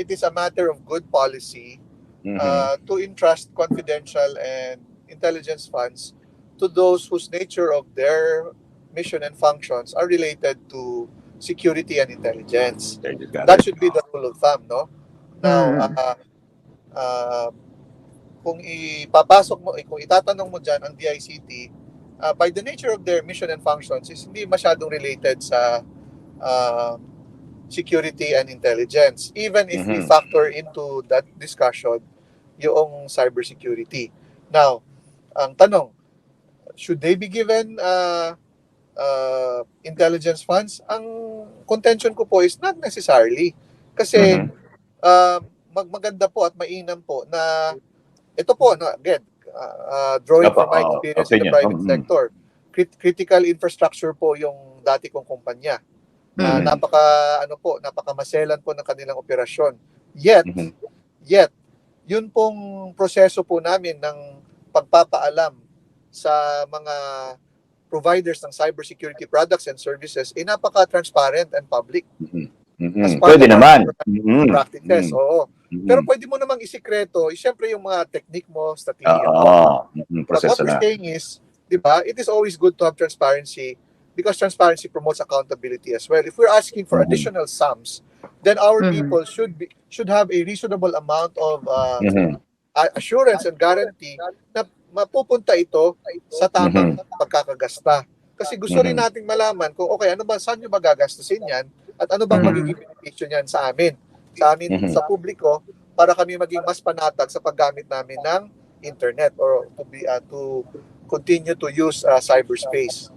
it is a matter of good policy Mhm. uh, to entrust confidential and intelligence funds to those whose nature of their mission and functions are related to security and intelligence. That should be the rule of thumb, no? Now, Mm. uh, uh, kung ipapasok mo, eh, kung itatanong mo dyan ang DICT, uh, by the nature of their mission and functions, is hindi masyadong related sa uh, security and intelligence. Even if we Mhm. factor into that discussion yung cybersecurity. Now, ang tanong, should they be given uh, uh, intelligence funds? Ang contention ko po is not necessarily. Kasi Mhm. uh, mag maganda po at mainam po na ito po no again uh, uh, drawing Opo, from my experience in the private Mm. sector crit- critical infrastructure po yung dati kong kumpanya na Mhm. napaka ano po napakamaselan po ng kanilang operasyon yet Mhm. yet yun pong proseso po namin ng pagpapaalam sa mga providers ng cybersecurity products and services ay napaka-transparent and public Mhm. As part Pwede naman. Mhm. practices. Mhm. Oo. Mhm. Pero pwede mo namang isikreto, eh, syempre yung mga technique mo, strategy mo. Oo. Mhm. But what Proseso we're na. saying is, di ba, it is always good to have transparency because transparency promotes accountability as well. If we're asking for Mhm. additional sums, then our Mhm. people should be should have a reasonable amount of uh, Mhm. a- assurance and guarantee na mapupunta ito sa tamang pagkakagasta. Kasi gusto rin Mhm. nating malaman kung okay, ano ba, saan nyo magagastusin yan at ano bang Mhm. magiging benepisyo niyan sa amin, sa amin, sa publiko, para kami maging mas panatag sa paggamit namin ng internet or to be uh, to continue to use uh, cyberspace.